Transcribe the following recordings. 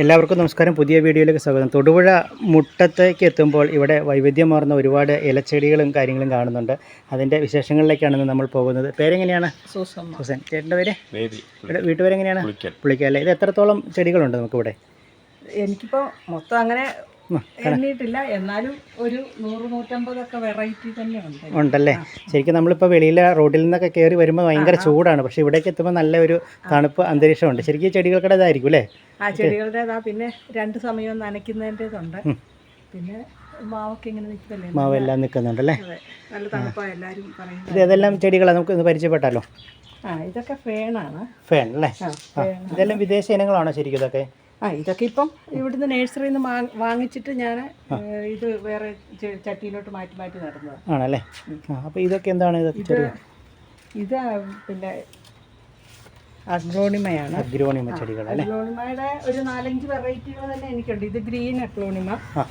എല്ലാവർക്കും നമസ്കാരം. പുതിയ വീഡിയോയിലേക്ക് സ്വാഗതം. തൊടുപുഴ മുട്ടത്തേക്ക് എത്തുമ്പോൾ ഇവിടെ വൈവിധ്യമാർന്ന ഒരുപാട് ഇലച്ചെടികളും കാര്യങ്ങളും കാണുന്നുണ്ട്. അതിന്റെ വിശേഷങ്ങളിലേക്കാണ് നമ്മൾ പോകുന്നത്. പേരെങ്ങനെയാണ്? ഹുസൻ ചേട്ടന്റെ പേര്? വീട്ടുപേരെങ്ങനെയാണ്? പുളിക്കൽ. പുള്ളിക്കല്ലേ ഇത് എത്രത്തോളം ചെടികളുണ്ട് നമുക്കിവിടെ? എനിക്കിപ്പോൾ മൊത്തം അങ്ങനെ എണ്ണിയിട്ടില്ല. എന്നാലും ഒരു നൂറ് നൂറ്റമ്പതൊക്കെ വെറൈറ്റി തന്നെ ഉണ്ട്. ഉണ്ടല്ലേ? ശരിക്കും നമ്മളിപ്പോൾ വെളിയിലെ റോഡിൽ നിന്നൊക്കെ കയറി വരുമ്പോൾ ഭയങ്കര ചൂടാണ്. പക്ഷേ ഇവിടേക്ക് എത്തുമ്പോൾ നല്ല ഒരു തണുപ്പ് അന്തരീക്ഷമുണ്ട്. ശരിക്കും ഈ ചെടികൾക്കിടെ ഇതായിരിക്കും അല്ലേ? ആ ചെടികളുടേതാ. പിന്നെ രണ്ട് സമയം നനയ്ക്കുന്നതിന്റെതുണ്ട്. പിന്നെ മാവൊക്കെ ഇങ്ങനെ നിൽക്കല്ലേ മാവെല്ലാം നിൽക്കുന്നുണ്ടല്ലേ? നല്ല തണുപ്പാണ് എല്ലാവരും പറയുന്നത്. ഇത് ഏതെല്ലാം ചെടികളാണ് നമുക്ക് ഒന്ന് പരിചയപ്പെട്ടാലോ? ആ ഇതൊക്കെ ഫേണാണ്. ഫേൺ അല്ലേ? ഇതെല്ലാം വിദേശ ഇനങ്ങളാണോ ശരിക്കും ഇതൊക്കെ? ആ ഇതൊക്കെ ഇപ്പം ഇവിടുന്ന് നേഴ്സറിയിൽ നിന്ന് വാങ്ങിച്ചിട്ട് ഞാൻ ഇത് വേറെ ചട്ടിയിലോട്ട് മാറ്റി മാറ്റി നടന്നത്. ആണല്ലേ? അപ്പോൾ ഇതൊക്കെ എന്താണ് ഇതൊക്കെ ഇത് ഇത് പിന്നെ അഗ്രോണിമയാണ്. അഗ്രോണിമ ചെടികൾ അല്ലേ? അഗ്ലോണിമയുടെ ഒരു നാലഞ്ച് വെറൈറ്റികൾ തന്നെ എനിക്കുണ്ട്. ഇത് ഗ്രീൻ അഗ്രോണിമ. ആ.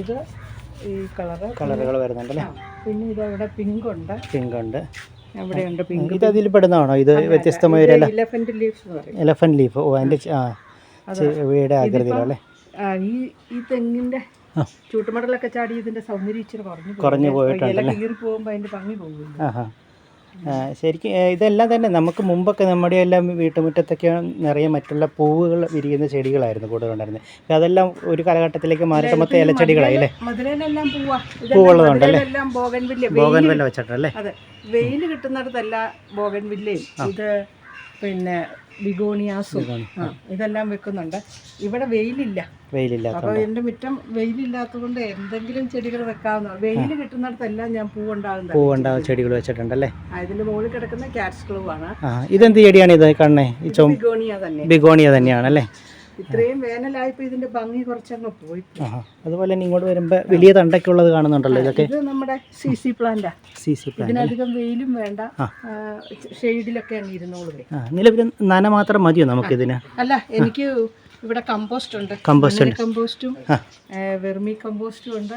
ഇത് ഈ കളറ്. കളറുകൾ വരുന്നുണ്ടല്ലേ? പിന്നെ ഇത് അവിടെ പിങ്ക് ഉണ്ട് പിങ്ക് ഉണ്ട് അവിടെയുണ്ട് പിങ്ക്. ഇത് അതിൽ പെടുന്നതാണോ ഇത് വ്യത്യസ്തമായ ഒരു എലഫന്റ് ലീഫ് എലഫന്റ് ലീഫ് ഓ അതിന്റെ ആ. ചെവിയുടെ ആകൃതിയിലോ അല്ലേ? ആ, ഈ ഈ തെങ്ങിന്റെ ചൂട്ടുമടലൊക്കെ ചാടി ഇതിന്റെ സൗന്ദര്യം ഇച്ചിരി കുറഞ്ഞു കുറഞ്ഞു പോയിട്ടുണ്ട് കീറി പോകുമ്പോൾ അതിന്റെ ഭംഗി ആ, ശരിക്കും ഇതെല്ലാം തന്നെ നമുക്ക് മുമ്പൊക്കെ നമ്മുടെ എല്ലാം വീട്ടുമുറ്റത്തൊക്കെ നിറയെ മറ്റുള്ള പൂവുകൾ വിരിയുന്ന ചെടികളായിരുന്നു കൂടുതലുണ്ടായിരുന്നത്. പക്ഷെ അതെല്ലാം ഒരു കാലഘട്ടത്തിലേക്ക് മാറിയിട്ട് മൊത്തം ഇലച്ചെടികളായി അല്ലേ? മധുരയിലെല്ലാം പൂവാ. പൂവുള്ളതുണ്ടല്ലേ? എല്ലാം ബോഗൻ വില്ല ബോഗൻ വെല്ല വെച്ചിട്ടല്ലേ വെയിൽ കിട്ടുന്നിടത്തല്ല ബോഗൻവില്ലയും. ഇത് പിന്നെ ബിഗോണിയാസും. ആ, ഇതെല്ലാം വെക്കുന്നുണ്ട്. ഇവിടെ വെയിലില്ല. വെയിലില്ല അപ്പൊ എന്റെ മുറ്റം വെയിലില്ലാത്തതുകൊണ്ട് എന്തെങ്കിലും ചെടികൾ വെക്കാവുന്ന വെയിൽ കിട്ടുന്നിടത്തെല്ലാം ഞാൻ പൂവുണ്ടാകുന്നത് പൂവുണ്ടാകുന്ന ചെടികൾ വെച്ചിട്ടുണ്ടല്ലേ? ഇതിന്റെ മുകളിൽ കിടക്കുന്ന ക്യാറ്റ്സ് ക്ലൂ ആണ് ഇതെന്ത് ചെടിയാണ് ഇത് കണ്ണേ? ബിഗോണിയ തന്നെ. ബിഗോണിയ തന്നെയാണല്ലേ? ഇത്രയും വേനലായപ്പോ ഇതിന്റെ ഭംഗി കുറച്ചങ്ങ് പോയി. അതുപോലെ തന്നെ ഇങ്ങോട്ട് വരുമ്പോ വലിയ തണ്ടൊക്കെ ഉള്ളത് കാണുന്നുണ്ടല്ലോ ഇതൊക്കെ. ഇത് നമ്മുടെ സി സി പ്ലാന്റാ സി സി പ്ലാന്റ് ഇതിനധികം വെയിലും വേണ്ട ഷെയ്ഡിലൊക്കെ അങ്ങ് ഇരുന്നോളൂ നിലവിൽ നന മാത്രം മതിയോ നമുക്ക് ഇതിന് അല്ല എനിക്ക് ഇവിടെ കമ്പോസ്റ്റ് ഉണ്ട്. കമ്പോസ്റ്റ് കമ്പോസ്റ്റും. വെർമി കമ്പോസ്റ്റും ഉണ്ട്.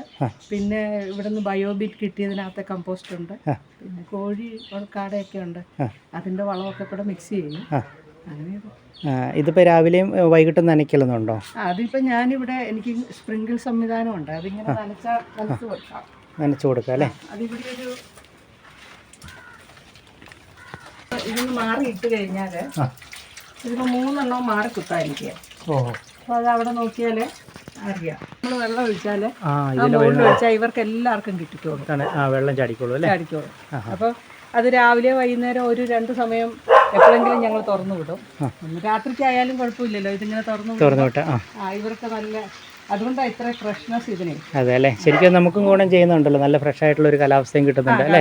പിന്നെ ഇവിടുന്ന് ബയോബിറ്റ് കിട്ടിയതിനകത്ത് കമ്പോസ്റ്റ് ഉണ്ട്. പിന്നെ കോഴി കാടയൊക്കെ ഉണ്ട് അതിന്റെ വളമൊക്കെ കൂടെ മിക്സ് ചെയ്യും ഇതിപ്പോൾ രാവിലെയും വൈകിട്ടും നനയ്ക്കലുന്നുണ്ടോ? അതിപ്പോ ഞാനിവിടെ എനിക്ക് സ്പ്രിങ്കിൾ സംവിധാനം ഉണ്ട്. അതിങ്ങനെ നനച്ചു നനച്ച് കൊടുക്കാം. നനച്ചു അല്ലേ? അതിവിടെ ഒരു ഇതൊന്ന് മാറി ഇട്ട് കഴിഞ്ഞാൽ. ഇതിപ്പോ മൂന്നെണ്ണം മാറി കുത്താ എനിക്ക് ഓ. അപ്പോൾ അത് അവിടെ നോക്കിയാൽ അറിയാം. നമ്മൾ വെള്ളം ഒഴിച്ചാൽ മുകളിൽ ഒഴിച്ചാൽ ഇവർക്ക് എല്ലാവർക്കും കിട്ടിക്കോളും. വെള്ളം ചാടിക്കോളൂ അല്ലേ? ചാടിക്കോളും. അപ്പോൾ അത് രാവിലെ വൈകുന്നേരം ഒരു രണ്ട് സമയം എപ്പോഴെങ്കിലും ഞങ്ങൾ തുറന്നു വിടും. രാത്രിക്കായാലും കുഴപ്പമില്ലല്ലോ ഇതിങ്ങനെ തുറന്നു തുറന്നു വിട്ട ഇവർക്ക് നല്ല അതുകൊണ്ടാണ് ഇത്ര ഫ്രഷ്നെസ് ഇതിന്. അതെ അല്ലേ? ശരിക്കും നമുക്കും ഗുണം ചെയ്യുന്നുണ്ടല്ലോ നല്ല ഫ്രഷ് ആയിട്ടുള്ള ഒരു കാലാവസ്ഥയും കിട്ടുന്നുണ്ട് അല്ലേ?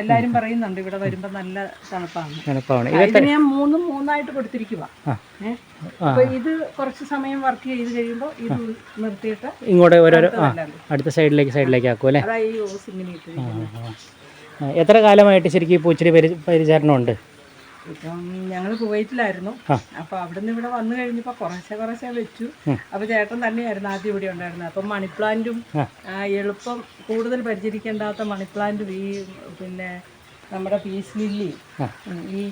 എല്ലാവരും പറയുന്നുണ്ട് ഇവിടെ വരുമ്പോൾ നല്ല തണുപ്പാണ്. തണുപ്പാണ്. ആ, ഞാൻ മൂന്നും മൂന്നായിട്ട് കൊടുത്തിരിക്കുക. ഇത് കുറച്ച് സമയം വർക്ക് ചെയ്ത് കഴിയുമ്പോൾ ഇത് നിർത്തിയിട്ട് ഇങ്ങോട്ട് ഓരോരോ അടുത്ത സൈഡിലേക്ക് സൈഡിലേക്ക് ആക്കും അല്ലേ. എത്ര കാലമായിട്ട് ശരിക്കും പൂച്ചെടി പരി പരിചരണം ഉണ്ട് ഇപ്പം ഞങ്ങൾ കുവൈറ്റിലായിരുന്നു. അപ്പൊ അവിടുന്ന് ഇവിടെ വന്നു കഴിഞ്ഞപ്പോ കുറേശ്ശെ കുറേശ്ശെ വെച്ചു. അപ്പൊ ചേട്ടൻ തന്നെയായിരുന്നു ആദ്യം ഇവിടെ ഉണ്ടായിരുന്നത്. അപ്പം മണിപ്ലാന്റും എളുപ്പം കൂടുതൽ പരിചരിക്കേണ്ടാത്ത മണിപ്ലാന്റും ഈ പിന്നെ നമ്മുടെ പീസ് ലില്ലി ഈ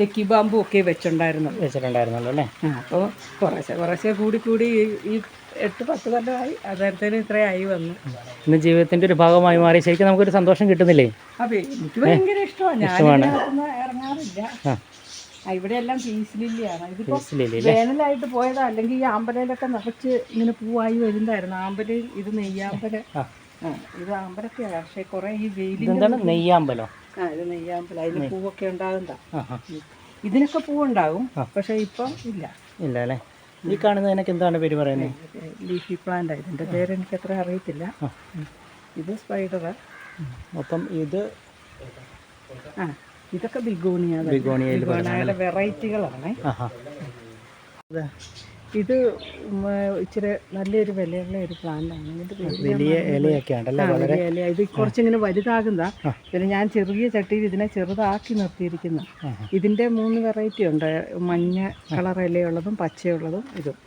ലക്കി ബാമ്പും ഒക്കെ വെച്ചുണ്ടായിരുന്നു വെച്ചിട്ടുണ്ടായിരുന്നല്ലോ അല്ലേ? അപ്പോൾ കുറേശ്ശെ കുറേശ്ശെ കൂടി കൂടി ഈ എട്ട് പത്ത് കൊല്ലമായി അന്നേരത്തേനും ഇത്രയായി വന്നു. ഇന്ന് ജീവിതത്തിന്റെ ഒരു ഭാഗമായി മാറി. ശരിക്കും നമുക്കൊരു സന്തോഷം കിട്ടുന്നില്ലേ? അപ്പൊ എനിക്ക് ഭയങ്കര ഇഷ്ടമാണ്. ഞാൻ ഇറങ്ങാറില്ല. ആ. ആ, ഇവിടെ എല്ലാം പീസ് ലില്ലിയാണ് ഇതിപ്പോ വേനലായിട്ട് പോയതാ. അല്ലെങ്കിൽ ഈ ആമ്പലയിലൊക്കെ നിറച്ച് ഇങ്ങനെ പൂവായി വരുന്നതായിരുന്നു. ആമ്പൽ ഇത് നെയ്യാമ്പല. ആ. ആ ഇത് ആമ്പലൊക്കെയാണ് പക്ഷെ കുറെ ഈ വെയിലിന്റെ ഇതെന്താണ്? നെയ്യാമ്പലോ? ആ ഇത് നെയ്യാമ്പല. അതിന് പൂവൊക്കെ ഉണ്ടാകുന്നതാ. ആ ആ. ഇതിനൊക്കെ പൂവുണ്ടാകും. പക്ഷെ ഇപ്പം ഇല്ല. ഇല്ല അല്ലേ? ഈ കാണുന്നതിനൊക്കെ എന്താണ് പേര് പറയുന്നത്? ലീഫി പ്ലാന്റ് ഇതിന്റെ പേര് എനിക്ക് അത്ര അറിയത്തില്ല. ഇത് സ്പൈഡർ അപ്പം ഇത് ആ ഇതൊക്കെ ബിഗോണിയ ബിഗോണിയയുടെ വെറൈറ്റികളാണ്. ഇത് ഇച്ചിരി നല്ലൊരു വിലയുള്ള ഒരു പ്ലാന്റാണ് വലിയ ഇലയൊക്കെ വളരെ ഇല. ഇത് കുറച്ചിങ്ങനെ വലുതാകുന്ന. പിന്നെ ഞാൻ ചെറിയ ചട്ടിയിൽ ഇതിനെ ചെറുതാക്കി നിർത്തിയിരിക്കുന്നു. ഇതിന്റെ മൂന്ന് വെറൈറ്റി ഉണ്ട്. മഞ്ഞ കളർ ഇലയുള്ളതും പച്ചയുള്ളതും ഇതും.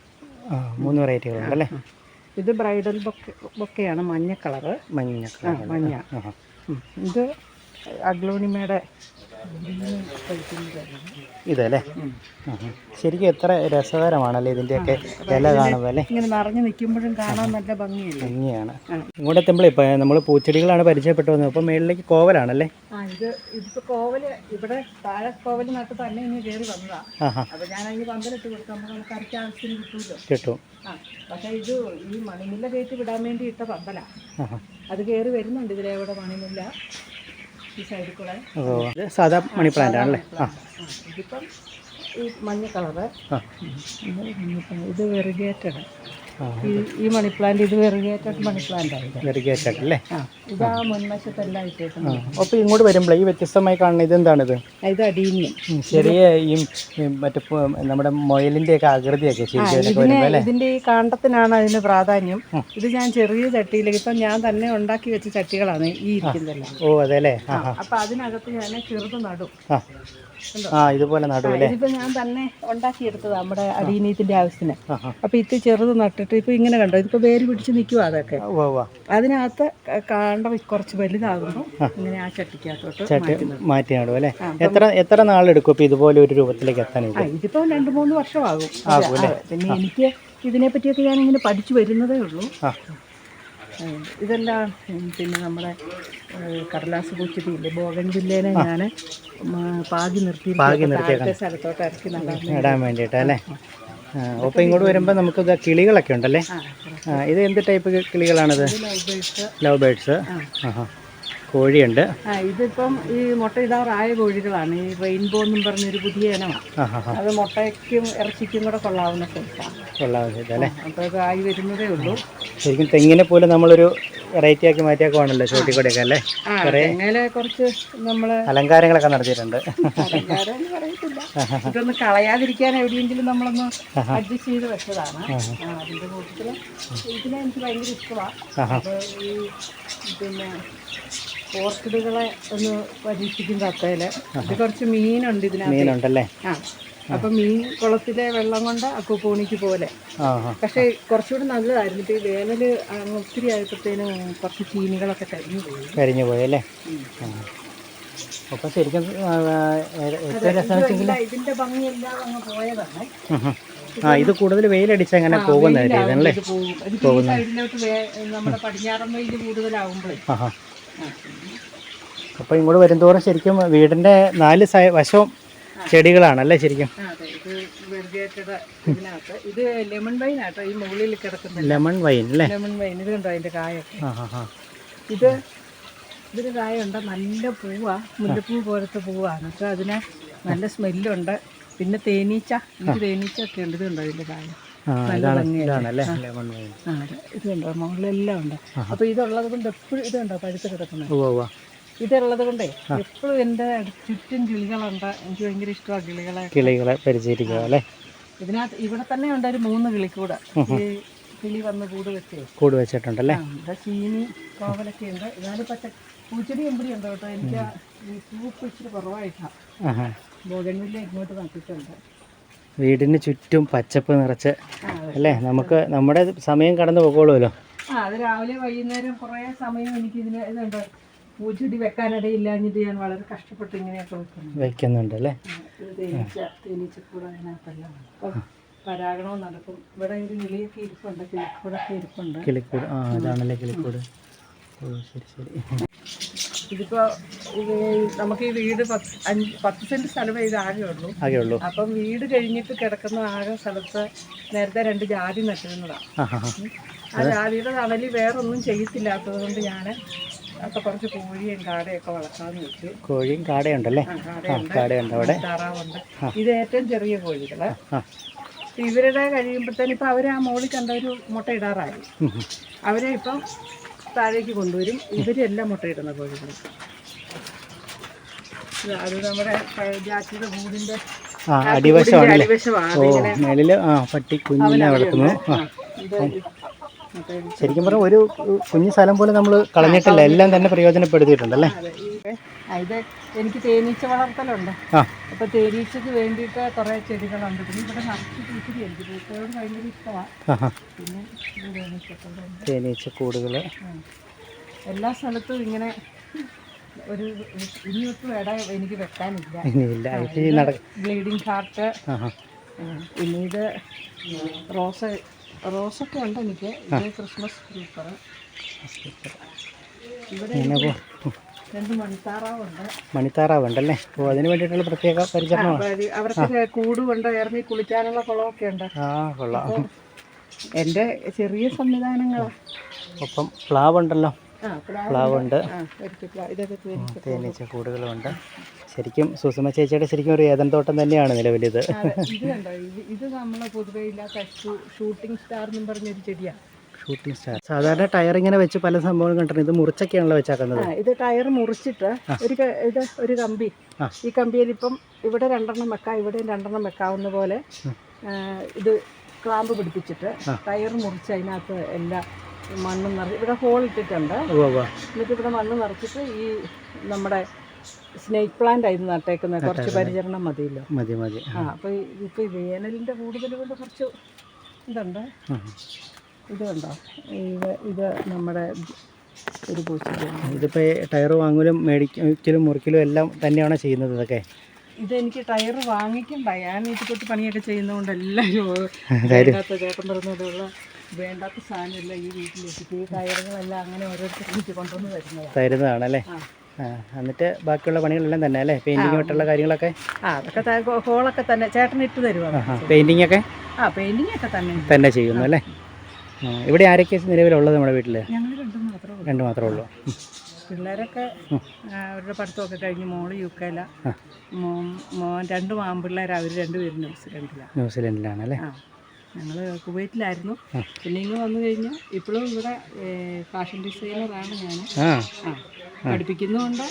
മൂന്ന് വെറൈറ്റികളുണ്ടല്ലേ ഇത് ബ്രൈഡൽ ബൊക്കെ ബൊക്കെയാണ് മഞ്ഞ കളർ മഞ്ഞ മഞ്ഞ. ഇത് അഗ്ലോണിമയുടെ ഇതല്ലേ? ശരിക്കും എത്ര രസകരമാണല്ലേ ഇതിന്റെയൊക്കെ ഇല കാണുമ്പോൾ അല്ലേ? ഇങ്ങനെ നിറഞ്ഞു നിൽക്കുമ്പോഴും കാണാൻ നല്ല ഭംഗിയില്ലേ? ഭംഗിയാണ്. ഇങ്ങോട്ട് എത്തുമ്പോഴേ ഇപ്പം നമ്മൾ പൂച്ചെടികളാണ് പരിചയപ്പെട്ടു വന്നത്. അപ്പം മേളിലേക്ക് കോവലാണല്ലേ? ഇത് ഇതിപ്പോ കോവൽ ഇവിടെ താഴെ നട്ട് തന്നെ ഇനി കയറി ഞാൻ അതിന് പന്തലിട്ട് കൊടുത്തു. നമുക്ക് നമുക്ക് അരയ്ക്ക് ആവശ്യത്തിന് കിട്ടുമല്ലോ കിട്ടും. പക്ഷേ ഇത് ഈ മണിമില്ല കയറ്റി വിടാൻ വേണ്ടി ഇട്ട പന്തലാ. അത് കയറി വരുന്നുണ്ട് ഇതിലെ ഇവിടെ മണിമുല്ല. സാധാ മണി പ്ലാന്റ് ആണല്ലേ? ആ. ഇതിപ്പം ഈ മഞ്ഞ കളറ്. ഇത് വെറുകേറ്റഡ് ഈ മണി പ്ലാന്റ് ഇത് വെറിഗേറ്റഡ് മണി പ്ലാന്റ് ആയിരുന്നു വെറിഗേറ്റഡ് അല്ലേ ആ ഇതാ മുൻവശത്തെല്ലാം ഇട്ടേക്കുന്നത്. അപ്പോൾ ഇങ്ങോട്ട് വരുമ്പോൾ ഈ വ്യത്യസ്തമായി കാണുന്ന ഇതെന്താണിത്? ഇത് അടീനിയം. ചെറിയ ഈ മറ്റേ നമ്മുടെ ഒക്കെ ആകൃതിയൊക്കെ ശരിക്കും ഇതിന്റെ ഈ കാണ്ടത്തിനാണ് അതിന് പ്രാധാന്യം. ഇത് ഞാൻ ചെറിയ ചട്ടിയിലേക്ക് ഇപ്പം ഞാൻ തന്നെ ഉണ്ടാക്കി വെച്ച ചട്ടികളാണ് ഈ ഇരിക്കുന്നതെല്ലാം. ഓ അതെ അല്ലേ അപ്പൊ അതിനകത്ത് ഞാൻ ചെറുത് നടും. ആ ഇതുപോലെ നടുവല്ലേ ഇതിപ്പോ ഞാൻ തന്നെ ഉണ്ടാക്കിയെടുത്തത് നമ്മുടെ അടീനീയത്തിന്റെ ആവശ്യത്തിന്. അപ്പൊ ഇത് ചെറുത് നട്ടിട്ട് ഇപ്പൊ ഇങ്ങനെ കണ്ടോ? ഇതിപ്പോ വേര് പിടിച്ച് നിൽക്കുക അതൊക്കെ. അതിനകത്ത് കാണ്ട കുറച്ച് വലുതാകുമ്പോൾ ഇങ്ങനെ ആ ചട്ടിക്കകത്തോട്ട് മാറ്റി നടും. മാറ്റി അല്ലേ? എത്ര എത്ര നാളെടുക്കും ഇപ്പൊ ഇതുപോലെ ഒരു രൂപത്തിലേക്ക് എത്താൻ ഇതിപ്പോ രണ്ട് മൂന്ന് വർഷമാകും. പിന്നെ എനിക്ക് ഇതിനെ പറ്റിയൊക്കെ ഞാൻ ഇങ്ങനെ പഠിച്ചു വരുന്നതേ ഉള്ളൂ. ഇതെല്ലാം പിന്നെ നമ്മുടെ കടലാസ് പൂച്ചെടിയില്ലേ? ബോഗൻ ജില്ലേനെ ഞാൻ പാകി നിർത്തി പാകി സ്ഥലത്തോട്ട് ഇറക്കി നടാൻ ഇടാൻ വേണ്ടിയിട്ട് അല്ലേ? ആ അപ്പോൾ ഇങ്ങോട്ട് വരുമ്പോൾ നമുക്ക് ഇത് കിളികളൊക്കെ ഉണ്ടല്ലേ? ഇത് എന്ത് ടൈപ്പ് കിളികളാണിത്? ലവ് ബേഡ്സ് ആഹാ. കോഴിയുണ്ട്. ആ ഇതിപ്പം ഈ മുട്ട മുട്ടയിടാറായ കോഴികളാണ്. ഈ റെയിൻബോ എന്നും പറഞ്ഞൊരു പുതിയ ഇനമാണ് അത് മുട്ടയ്ക്കും ഇറച്ചിക്കും കൂടെ കൊള്ളാവുന്ന സൈസാണ് അപ്പോൾ ആയി വരുന്നതേ ഉള്ളൂ. ശരിക്കും തെങ്ങിനെ പോലും നമ്മളൊരു വെറൈറ്റി ആക്കി മാറ്റിയാക്കുവാണല്ലോ ചോട്ടിക്കൂടെയൊക്കെ അല്ലേ? ആ തെങ്ങയിലെ കുറച്ച് നമ്മൾ അലങ്കാരങ്ങളൊക്കെ നടത്തിയിട്ടുണ്ട്. ഇതൊന്ന് കളയാതിരിക്കാൻ എവിടെയെങ്കിലും നമ്മളൊന്ന് അഡ്ജസ്റ്റ് ചെയ്ത് വെച്ചതാണ്. അതിന്റെ അതിന്റെ കൂട്ടത്തിൽ ഇതിനെ എനിക്ക് ഭയങ്കര ഇഷ്ടമാണ് ഈ പിന്നെ ഓർക്കിഡുകളെ ഒന്ന് പരീക്ഷിക്കും കത്തയിൽ ഇത് കുറച്ച് മീനുണ്ട് ഇതിനകത്ത്. മീനുണ്ടല്ലേ? ആ. അപ്പൊ മീൻ കുളത്തിലെ വെള്ളം കൊണ്ട് അക്കുപോണിക്ക് പോലെ. ആ പക്ഷേ കുറച്ചുകൂടി നല്ലതായിരുന്നു. ഇപ്പൊ ഈ വേനൽ അങ്ങ് ഒത്തിരി ആയപ്പോഴത്തേനും കുറച്ച് ചീനികളൊക്കെ കരിഞ്ഞു പോയി. കരിഞ്ഞു പോയല്ലേ ആ. അപ്പോൾ ശരിക്കും ആ, ആ, ഏ- ഏറ്റവും രസം വെച്ചെങ്കിൽ ഇല്ല, ഇതിന്റെ ഭംഗിയെല്ലാം അങ്ങ് പോയതാണ്. ആ ഇത് കൂടുതൽ വെയിലടിച്ച് അങ്ങനെ പോകുന്ന രീതിയാണല്ലേ ഇത് പോകും. ഈ സൈഡിലോട്ട് വേ- നമ്മുടെ പടിഞ്ഞാറൻ വെയിൽ കൂടുതലാവുമ്പോഴേ ആ അപ്പോൾ ഇങ്ങോട്ട് വരുന്തോറും ശരിക്കും വീടിന്റെ നാല് വശവും ചെടികളാണല്ലേ ശരിക്കും? ഇത് ലെമൺ വൈൻ ആട്ടോ ഈ മുകളിൽ കിടക്കുന്ന ലെമൺ വൈൻ അല്ലേ? Lemon vine. ഇത് കണ്ടോ അതിന്റെ കായൊക്കെ? ഇത് ഇതിന് കായുണ്ട്. നല്ല പൂവാ. മുല്ലപ്പൂ പോലത്തെ പൂവാണ്. പക്ഷെ അതിന് നല്ല സ്മെല്ലുണ്ട്. പിന്നെ തേനീച്ച. ഇത് തേനീച്ച ഒക്കെ ഉണ്ട്. ഇത് കണ്ടോ ഇതിന്റെ കായ? നല്ല ഇതാണ് ഭംഗിയാണ് ഇതാണല്ലേ ലെമൺ വൈൻ ആ അതെ. ഇത് കണ്ടോ? മുകളിലെല്ലാം ഉണ്ട്. അപ്പൊ ഇതുള്ളത് കൊണ്ട് എപ്പോഴും ഇത് കണ്ടോ? പഴുത്ത് കിടക്കുന്നത്. ഇതുള്ളത് കൊണ്ടേ എപ്പോഴും എന്റെ ചുറ്റും കിളികളുണ്ട്. എനിക്ക് ഭയങ്കര ഇഷ്ടമാണ് കിളികളെ. കിളികളെ പരിചരിക്കുക അല്ലേ? ഇതിനകത്ത് ഇവിടെ തന്നെ ഉണ്ട് ഒരു മൂന്ന് കിളിക്കൂട് ഈ കിളി വന്ന് കൂട് വെച്ചേ. കൂട് വെച്ചിട്ടുണ്ടല്ലേ ഇവിടെ ചീനി കോവലൊക്കെ ഉണ്ട്. എന്നാലും പച്ച പൂച്ചെടി എമ്പടി ഉണ്ട് കേട്ടോ. എനിക്ക് ഈ പൂപ്പ് ഇച്ചിരി കുറവായിട്ടാണ് ബോഗൻവില്ല ഇങ്ങോട്ട് നട്ടിട്ടുണ്ട്. വീടിന് ചുറ്റും പച്ചപ്പ് നിറച്ച് അല്ലേ? നമുക്ക് നമ്മുടെ സമയം കടന്നു പോകോളുമല്ലോ ആ അത് രാവിലെ വൈകുന്നേരം കുറേ സമയം എനിക്ക് ഇതിന് ഇതുണ്ട്. പൂച്ചെടി വെക്കാനിടയില്ലാഞ്ഞിട്ട് ഞാൻ വളരെ കഷ്ടപ്പെട്ട് ഇങ്ങനെയൊക്കെ വെക്കുന്നു. വെക്കുന്നുണ്ട് അല്ലേ? തേനീച്ച തേനീച്ചക്കൂട് അതിനകത്തെല്ലാം. പരാഗണവും നടക്കും. ഇവിടെ ഒരു കിളിയൊക്കെ ഇരിപ്പുണ്ട് കിളിക്കൂടൊക്കെ ഇരിപ്പുണ്ട്. കിളിക്കൂട്. ആ അതാണല്ലേ കിളിക്കൂട്. ഓ ശരി ശരി. ഇതിപ്പോ ഇത് നമുക്ക് ഈ വീട് പത്ത് അഞ്ച് പത്ത് സെന്റ് സ്ഥലമേ ഇത് ആകെ ഉള്ളൂ. ആകെ ഉള്ളൂ. അപ്പം വീട് കഴിഞ്ഞിട്ട് കിടക്കുന്ന ആകെ സ്ഥലത്ത് നേരത്തെ രണ്ട് ജാതി നട്ടിരുന്നതാണ് ആ ജാതിയുടെ തണലി വേറൊന്നും ചെയ്യത്തില്ലാത്തത് കൊണ്ട് ഞാൻ അപ്പൊ കുറച്ച് കോഴിയും കാടയൊക്കെ വളർത്താന്ന് വെച്ചു. കോഴിയും കാടയുണ്ടല്ലേ? കാടയുണ്ട്. അവിടെ. താറാവുണ്ട്. ഇത് ഏറ്റവും ചെറിയ കോഴികൾ. ഇവരുടെ കഴിയുമ്പോഴത്തേനും ഇപ്പൊ അവർ ആ മോളിൽ കണ്ട ഒരു മുട്ട ഇടാറായി. അവരെ ഇപ്പം താഴേക്ക് കൊണ്ടുവരും. ഇവരെല്ലാം മുട്ടയിടുന്ന കോഴികൾ അത് നമ്മുടെ പ- കൂടിന്റെ ആ അടിവശമാണല്ലേ? അടിവശമാണ്. ഓ മേളിൽ ആ പട്ടി കുഞ്ഞിനെ വളർത്തുന്നു. ആ ശരിക്കും പറഞ്ഞാൽ ഒരു കുഞ്ഞു സ്ഥലം പോലെ നമ്മൾ കളഞ്ഞിട്ടില്ല. എല്ലാം തന്നെ പ്രയോജനപ്പെടുത്തിയിട്ടുണ്ടല്ലേ ഇത് എനിക്ക് തേനീച്ച വളർത്തലുണ്ട്. അപ്പൊ തേനീച്ചക്ക് വേണ്ടിയിട്ട് കുറെ ചെടികളുണ്ട്. പിന്നെ ഇവിടെ നിറച്ച് പൂച്ചെടി എനിക്ക് പൂച്ചയോട് ഭയങ്കര ഇഷ്ടമാണ് പിന്നെ തേനീച്ചക്കൂടുണ്ട് തേനീച്ച കൂടുകൾ എല്ലാ സ്ഥലത്തും ഇങ്ങനെ ഒരു ഇനിയൊട്ടും ഇട എനിക്ക് വെക്കാനില്ല. ബ്ലീഡിങ് ഹാർട്ട് പിന്നീട് റോസ് റോസൊക്കെ ഉണ്ട് എനിക്ക്. ഇത് ക്രിസ്മസ് ക്രീപ്പർ ഇവിടെ ഇങ്ങനെ പോ രണ്ട് മണിത്താറാവുണ്ട് മണിത്താറാവുണ്ടല്ലേ? ഓ അതിന് വേണ്ടിയിട്ടുള്ള പ്രത്യേക പരിചരണമാണ് അവർക്ക് കൂട് കൊണ്ട് ഇറങ്ങി കുളിക്കാനുള്ള കുളമൊക്കെ ഉണ്ട്. ആ കൊള്ളാം. എന്റെ ചെറിയ സംവിധാനങ്ങളാ. ഒപ്പം പ്ലാവ് ഉണ്ടല്ലോ ആ പ്ലാവ് പ്ലാവ് ഉണ്ട് ആ ഇതൊക്കെ തേനീച്ച കൂടുകളുണ്ട്. ശരിക്കും സുസുമ ചേച്ചിയുടെ ശരിക്കും ഒരു ഏതൻ തോട്ടം തന്നെയാണ് നിലവിലിത്. ഇത് കണ്ടോ? ഇത് ഇത് നമ്മളെ പൊതുവേ ഇല്ലാത്ത ഷൂട്ടിംഗ് സ്റ്റാർ എന്നും പറഞ്ഞൊരു ചെടിയാണ് ഷൂട്ടിംഗ് സ്റ്റാർ സാധാരണ ടയർ ഇങ്ങനെ വെച്ച് പല സംഭവങ്ങളും കണ്ടിട്ടുണ്ട്. ഇത് മുറിച്ചൊക്കെയാണല്ലോ വെച്ചാക്കുന്നത്. ഇത് ടയർ മുറിച്ചിട്ട് ഒരു ഇത് ഒരു കമ്പി. ഈ കമ്പിയിൽ ഇപ്പം ഇവിടെ രണ്ടെണ്ണം വെക്കാം ഇവിടെ രണ്ടെണ്ണം വെക്കാവുന്ന പോലെ ഇത് ക്ലാമ്പ് പിടിപ്പിച്ചിട്ട് ടയർ മുറിച്ച് അതിനകത്ത് എല്ലാ മണ്ണും നിറച്ച് ഇവിടെ ഹോൾ ഇട്ടിട്ടുണ്ട്. എന്നിട്ട് ഇവിടെ മണ്ണ് നിറച്ചിട്ട് ഈ നമ്മുടെ സ്നേക്ക് പ്ലാന്റ് ആയിരുന്നു നട്ടേക്കുന്നത്. കുറച്ച് പരിചരണം മതിയല്ലോ. മതി മതി. ആ. അപ്പോൾ ഇപ്പോൾ ഈ വേനലിന്റെ കൂടുതൽ കൊണ്ട് കുറച്ച് ഇതുണ്ട്. ഇത് കണ്ടോ ഇത് ഇത് നമ്മുടെ ഒരു പൂച്ചയാണ് ഇതിപ്പോൾ ടയർ വാങ്ങലും മേടിക്കലും മുറിക്കലും എല്ലാം തന്നെയാണ് ചെയ്യുന്നത് ഇതൊക്കെ. ഇതെനിക്ക് ടയർ വാങ്ങിക്കണ്ട. ഞാൻ ഇതുപോലത്തെ പണിയൊക്കെ ചെയ്യുന്നതുകൊണ്ട് എല്ലാവരും വേണ്ടാത്ത ചേട്ടൻ പറഞ്ഞതുള്ള വേണ്ടാത്ത സാധനമെല്ലാം ഈ വീട്ടിലേക്ക് ഈ ടയറുകളെല്ലാം അങ്ങനെ ഓരോരുത്തർ വീട്ടിൽ കൊണ്ടുവന്ന് വരുന്നത് തരുന്നതാണല്ലേ? എന്നിട്ട് ബാക്കിയുള്ള പണികളെല്ലാം തന്നെ അല്ലേ പെയിന്റിംഗ് ആയിട്ടുള്ള കാര്യങ്ങളൊക്കെ? ആ അതൊക്കെ ഹോളൊക്കെ തന്നെ ചേട്ടൻ ഇട്ട് തരുവാണ് പെയിന്റിംഗ് ഒക്കെ? ആ പെയിന്റിംഗ് ഒക്കെ തന്നെ. തന്നെ ചെയ്യുന്നു അല്ലേ? ഇവിടെ ആരൊക്കെ നിലവിലുള്ളത് നമ്മുടെ വീട്ടിൽ രണ്ടു മാത്രമേ ഉള്ളൂ. പിള്ളേരൊക്കെ അവരുടെ പഠിത്തമൊക്കെ കഴിഞ്ഞ് മോൾ യു കെയില. മോൻ രണ്ട് ആൺപിള്ളേരാ അവർ രണ്ടുപേരും ന്യൂസിലൻഡിലാണ് ന്യൂസിലൻഡിലാണ് അല്ലേ ഞങ്ങൾ കുവൈറ്റിലായിരുന്നു. പിന്നെ ഇങ്ങ് വന്നു കഴിഞ്ഞാൽ ഇപ്പോഴും ഇവിടെ ഫാഷൻ ഡിസൈനറാണ് ഞാൻ പഠിപ്പിക്കുന്നുമുണ്ട്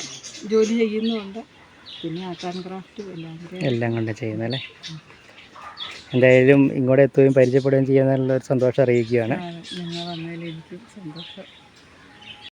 ജോലി ചെയ്യുന്നുമുണ്ട്. പിന്നെ ആർട്ട് ആൻഡ് ക്രാഫ്റ്റ് എല്ലാം എല്ലാം കൊണ്ട് ചെയ്യുന്നല്ലേ? എന്തായാലും ഇങ്ങോട്ട് എത്തുകയും പരിചയപ്പെടുകയും ചെയ്യുന്നതിനുള്ള ഒരു സന്തോഷം അറിയിക്കുകയാണ്.